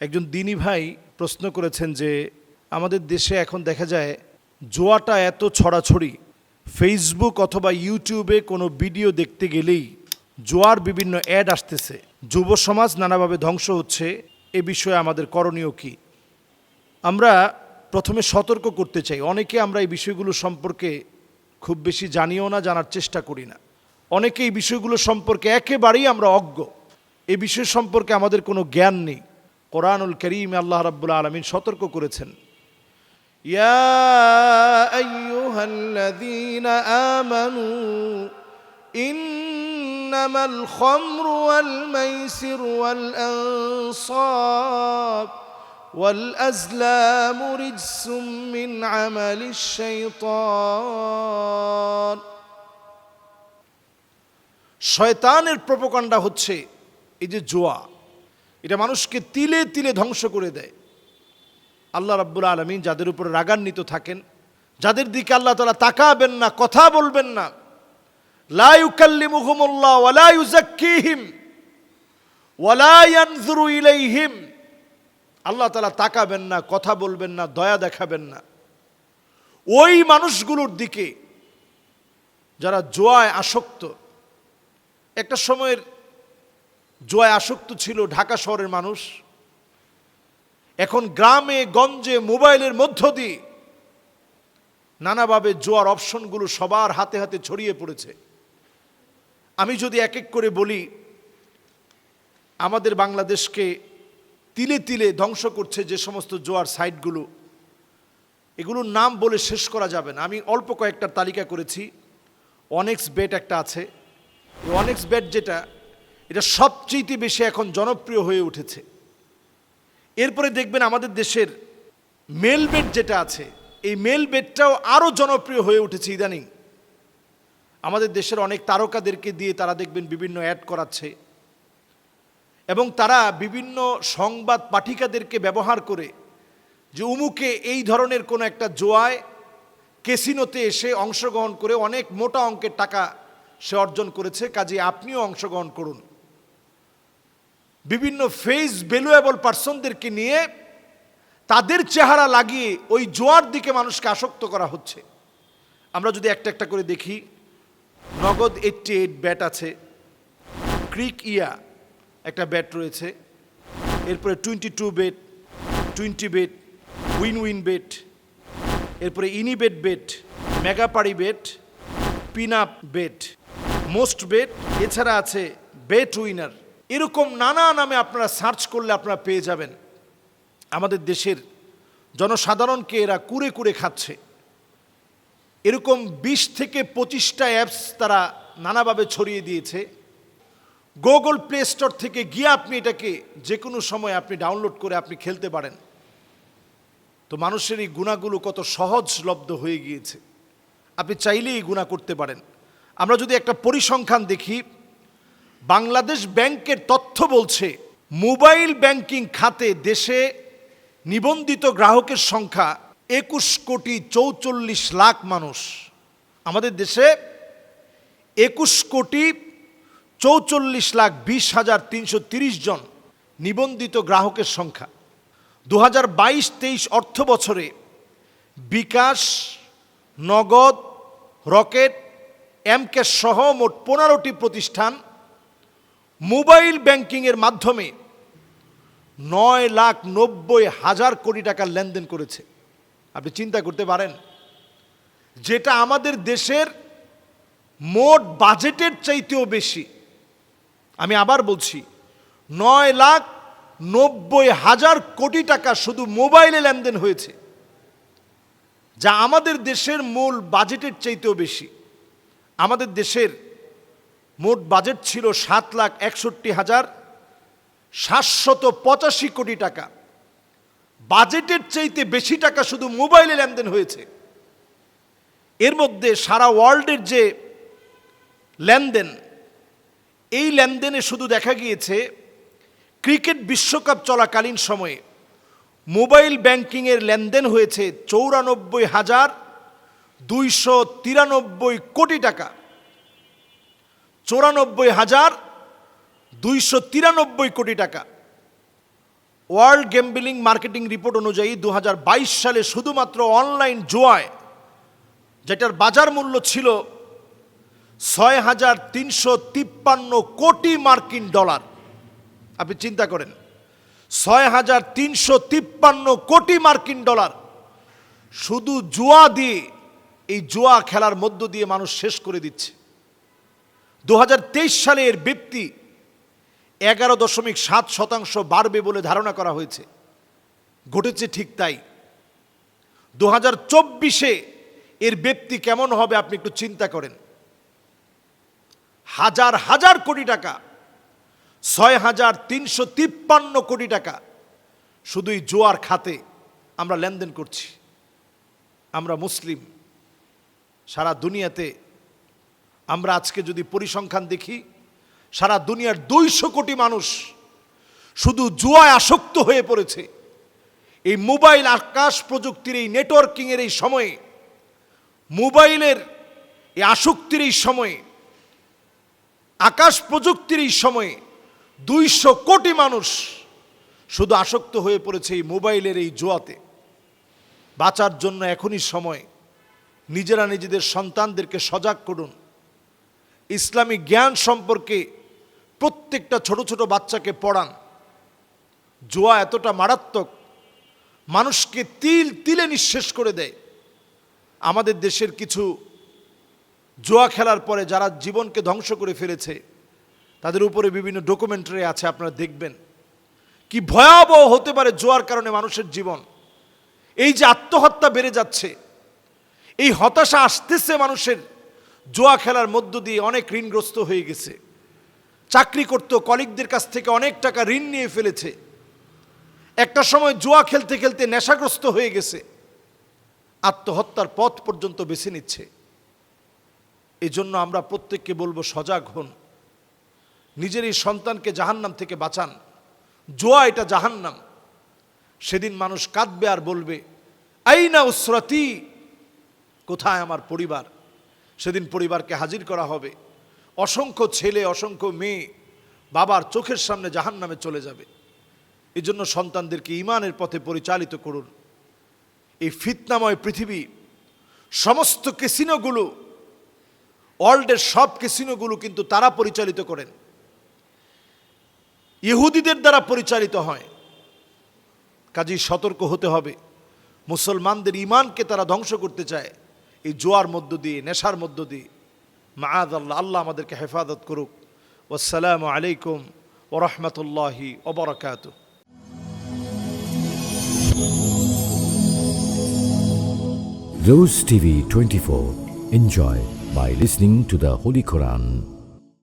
একজন দিনী ভাই প্রশ্ন করেছেন যে, আমাদের দেশে এখন দেখা যায় জোয়াটা এত ছড়াছড়ি। ফেসবুক অথবা ইউটিউবে কোনো ভিডিও দেখতে গেলেই জোয়ার বিভিন্ন অ্যাড আসতেছে। যুব সমাজ নানাভাবে ধ্বংস হচ্ছে। এ বিষয়ে আমাদের করণীয় কি? আমরা প্রথমে সতর্ক করতে চাই। অনেকে আমরা এই বিষয়গুলো সম্পর্কে খুব বেশি জানিও না, জানার চেষ্টা করি না। অনেকে এই বিষয়গুলো সম্পর্কে একেবারেই আমরা অজ্ঞ। এ বিষয় সম্পর্কে আমাদের কোনো জ্ঞান নেই। কোরআনুল করিম আল্লাহ রাব্বুল আলমিন সতর্ক করেছেন ইয়া আইয়ুহাল্লাযীনা আমানু إنما الخمر والميسر والأنصاب والأزلام رجس من عمل الشيطان শয়তানের প্রপকাণ্ডা হচ্ছে এই যে জোয়া এটা মানুষকে তিলে তিলে ধ্বংস করে দেয়। আল্লাহ রাব্বুল আলমিন যাদের উপরে রাগান্বিত থাকেন, যাদের দিকে আল্লাহ তালা তাকাবেন না, কথা বলবেন না, লা ইউকাল্লিমুহুমুল্লাহ ওয়ালা ইউজাক্কিহিম ওয়ালা ইয়ানজুরু ইলাইহিম। আল্লাহ তালা তাকাবেন না, কথা বলবেন না, দয়া দেখাবেন না। ওই মানুষগুলোর দিকে যারা জোয়ায় আসক্ত, একটা সময়ের জোয়ায় আসক্ত ছিল ঢাকা শহরের মানুষ। এখন গ্রামে, গঞ্জে, মোবাইলের মধ্য দিয়ে নানাভাবে জোয়ার অপশনগুলো সবার হাতে হাতে ছড়িয়ে পড়েছে। আমি যদি এক এক করে বলি, আমাদের বাংলাদেশকে তিলে তিলে ধ্বংস করছে যে সমস্ত জোয়ার সাইটগুলো। এগুলোর নাম বলে শেষ করা যাবে না। আমি অল্প কয়েকটার তালিকা করেছি। অনেক্স বেট একটা আছে। অনেক্স বেট যেটা এটা সবচেয়ে বেশি এখন জনপ্রিয় হয়ে উঠেছে। এরপরে দেখবেন আমাদের দেশের মেল বেড যেটা আছে, এই মেল বেডটাও আরও জনপ্রিয় হয়ে উঠেছে ইদানিং। আমাদের দেশের অনেক তারকাদেরকে দিয়ে তারা দেখবেন বিভিন্ন অ্যাড করাচ্ছে এবং তারা বিভিন্ন সংবাদ পাঠিকাদেরকে ব্যবহার করে যে উমুকে এই ধরনের কোনো একটা জোয়ায় কেসিনোতে এসে অংশগ্রহণ করে অনেক মোটা অঙ্কের টাকা সে অর্জন করেছে, কাজে আপনিও অংশগ্রহণ করুন। বিভিন্ন ফেস ভ্যালুয়েবল পার্সনদেরকে নিয়ে তাদের চেহারা লাগিয়ে ওই জোয়ার দিকে মানুষকে আসক্ত করা হচ্ছে। আমরা যদি একটা একটা করে দেখি, নগদ এইটটি এইট ব্যাট আছে ক্রিক ইয়া একটা ব্যাট রয়েছে, এরপরে twenty two bet twenty bet win win bet এরপরে ইনি bet bet Megapari bet pin up bet most bet এছাড়া আছে বেট উইনার এরকম নানা নামে আপনারা সার্চ করলে আপনারা পেয়ে যাবেন। আমাদের দেশের জনসাধারণকে এরা কুরে কুরে খাচ্ছে। এরকম বিশ থেকে পঁচিশটা অ্যাপস তারা নানাভাবে ছড়িয়ে দিয়েছে। গুগল প্লে স্টোর থেকে গিয়ে আপনি এটাকে যে কোনো সময় আপনি ডাউনলোড করে আপনি খেলতে পারেন। তো মানুষের এই গুণাগুলো কত সহজলব্ধ হয়ে গিয়েছে। আপনি চাইলেই গুণা করতে পারেন। আমরা যদি একটা পরিসংখ্যান দেখি বাংলাদেশ ব্যাংকের তথ্য বলছে, মোবাইল ব্যাংকিং খাতে দেশে নিবন্ধিত গ্রাহকের সংখ্যা একুশ কোটি চৌচল্লিশ লাখ মানুষ। আমাদের দেশে একুশ কোটি চৌচল্লিশ লাখ বিশ হাজার তিনশো তিরিশ জন নিবন্ধিত গ্রাহকের সংখ্যা। দু হাজার বাইশ তেইশ অর্থ বছরে বিকাশ, নগদ, রকেট এমকে সহ মোট পনেরোটি প্রতিষ্ঠান মোবাইল ব্যাংকিংয়ের মাধ্যমে নয় লাখ নব্বই হাজার কোটি টাকার লেনদেন করেছে। আপনি চিন্তা করতে পারেন, যেটা আমাদের দেশের মোট বাজেটের চাইতেও বেশি। আমি আবার বলছি, নয় লাখ নব্বই হাজার কোটি টাকা শুধু মোবাইলে লেনদেন হয়েছে, যা আমাদের দেশের মূল বাজেটের চাইতেও বেশি। আমাদের দেশের মোট বাজেট ছিল সাত লাখ একষট্টি হাজার সাতশত পঁচাশি কোটি টাকা। বাজেটের চাইতে বেশি টাকা শুধু মোবাইলে লেনদেন হয়েছে। এর মধ্যে সারা ওয়ার্ল্ডের যে লেনদেন, এই লেনদেনে শুধু দেখা গিয়েছে ক্রিকেট বিশ্বকাপ চলাকালীন সময়ে। মোবাইল ব্যাংকিংয়ের লেনদেন হয়েছে চৌরানব্বই হাজার দুইশো তিরানব্বই কোটি টাকা। চৌরানব্বই হাজার দুইশো তিরানব্বই কোটি টাকা। ওয়ার্ল্ড গেমবিলিং মার্কেটিং রিপোর্ট অনুযায়ী দু হাজার বাইশ সালে শুধুমাত্র অনলাইন জোয়ায়, যেটার বাজার মূল্য ছিল ছয় হাজার তিনশো তিপ্পান্ন কোটি মার্কিন ডলার। আপনি চিন্তা করেন ছয় হাজার তিনশো তিপ্পান্ন কোটি মার্কিন ডলার। শুধু জুয়া দিয়ে, এই জুয়া খেলার মধ্য দিয়ে মানুষ শেষ করে দিচ্ছে। দু হাজার তেইশ সালে এর ব্যক্তি এগারো দশমিক সাত শতাংশ বাড়বে বলে ধারণা করা হয়েছে। ঘটেছে ঠিক তাই। দু হাজার চব্বিশে এর ব্যক্তি কেমন হবে আপনি একটু চিন্তা করেন। হাজার হাজার কোটি টাকা, ছয় হাজার তিনশো তিপ্পান্ন কোটি টাকা শুধুই জোয়ার খাতে আমরা লেনদেন করছি। আমরা মুসলিম, সারা দুনিয়াতে আমরা আজকে যদি পরিসংখ্যান দেখি, সারা দুনিয়ার দুইশো কোটি মানুষ শুধু জুয়ায় আসক্ত হয়ে পড়েছে। এই মোবাইল, আকাশ প্রযুক্তির এই নেটওয়ার্কিংয়ের এই সময়ে, মোবাইলের এই আসক্তির এই সময়ে, আকাশ প্রযুক্তির এই সময়ে দুইশো কোটি মানুষ শুধু আসক্ত হয়ে পড়েছে এই মোবাইলের এই জোয়াতে। বাঁচার জন্য এখনই সময়। নিজেরা নিজেদের সন্তানদেরকে সজাগ করুন। ইসলামিক জ্ঞান সম্পর্কে প্রত্যেকটা ছোট ছোট বাচ্চাকে পড়ান। জোয়া এতটা মারাত্মক, মানুষকে তিল তিলে নিঃশেষ করে দেয়। আমাদের দেশের কিছু জোয়া খেলার পরে যারা জীবনকে ধ্বংস করে ফেলেছে, তাদের উপরে বিভিন্ন ডকুমেন্টারি আছে, আপনারা দেখবেন। কি ভয়াবহ হতে পারে জোয়ার কারণে মানুষের জীবন। এই যে আত্মহত্যা বেড়ে যাচ্ছে, এই হতাশা আসতেছে মানুষের। জোয়া খেলার মধ্য দিয়ে অনেক ঋণগ্রস্ত হয়ে গেছে। চাকরি করত কলিগদের কাছ থেকে অনেক টাকা ঋণ নিয়ে ফেলেছে। একটা সময় জোয়া খেলতে খেলতে নেশাগ্রস্ত হয়ে গেছে। আত্মহত্যার পথ পর্যন্ত বেছে নিচ্ছে। এই জন্য আমরা প্রত্যেককে বলব সজাগ হন। নিজের এই সন্তানকে জাহান্নাম থেকে বাঁচান। জোয়া এটা জাহান্নাম। সেদিন মানুষ কাঁদবে আর বলবে, আইনা উসরতি, কোথায় আমার পরিবার? সেদিন পরিবারকে হাজির করা হবে। অসংখ্য ছেলে, অসংখ্য মেয়ে বাবার চোখের সামনে জাহান নামে চলে যাবে। এই জন্য সন্তানদেরকে ইমানের পথে পরিচালিত করুন। এই ফিতনাময় পৃথিবী, সমস্ত কেসিনোগুলো ওয়ার্ল্ডের সব কেসিনোগুলো কিন্তু তারা পরিচালিত করেন। ইহুদিদের দ্বারা পরিচালিত হয়। কাজেই সতর্ক হতে হবে। মুসলমানদের ইমানকে তারা ধ্বংস করতে চায়। এই জোয়ার মধ্য দিয়ে, নেশার মধ্য দিয়ে মাদ আল্লাহ আল্লাহ আমাদেরকে হেফাজত করুক আসসালামু আলাইকুম ওরহমতুল্লাহি ওবরাকাত Rose TV 24. Enjoy by listening to the Holy Quran.